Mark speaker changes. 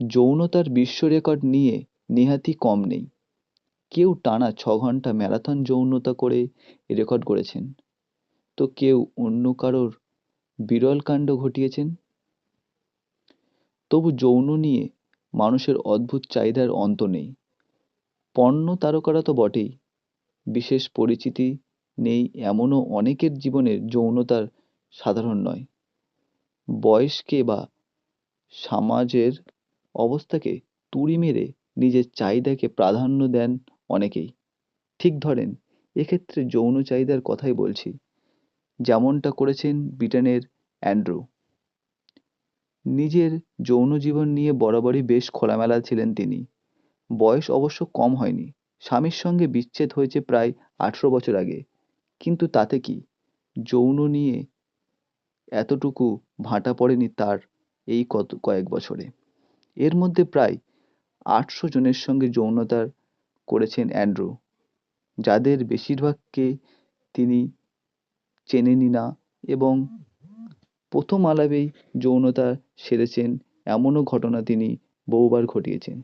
Speaker 1: যৌনতার বিশ্ব রেকর্ড নিয়ে নেহাতি কম নেই। কেউ টানা ছ ঘণ্টা ম্যারাথন যৌনতা করে রেকর্ড করেছেন তো কেউ অন্য কারোর বিরল কাণ্ড ঘটিয়েছেন? তবু যৌন নিয়ে মানুষের অদ্ভুত চাহিদার অন্ত নেই। পর্ণ তারকারা তো বটেই। বিশেষ পরিচিতি নেই এমনও অনেকের জীবনের যৌনতার সাধারণ নয়। বয়সকে বা সমাজের অবস্থাকে তুড়ি মেরে নিজের চাহিদাকে প্রাধান্য দেন অনেকেই। ঠিক ধরেন, এক্ষেত্রে যৌন চাহিদার কথাই বলছি। যেমনটা করেছেন ব্রিটেনের অ্যান্ড্রু। নিজের যৌন জীবন নিয়ে বরাবরই বেশ খোলামেলা ছিলেন তিনি। বয়স অবশ্য কম হয়নি। স্বামীর সঙ্গে বিচ্ছেদ হয়েছে প্রায় আঠেরো বছর আগে। কিন্তু তাতে কি? যৌন নিয়ে এতটুকু ভাঁটা পড়েনি তার এই কত, কয়েক বছরে। এর মধ্যে প্রায় আটশো জনের সঙ্গে যৌনতার করেছেন অ্যান্ড্রু। যাদের বেশিরভাগকে তিনি চেনেনি না এবং প্রথম আলাপেই যৌনতা সেরেছেন, এমনও ঘটনা তিনি বহুবার ঘটিয়েছেন।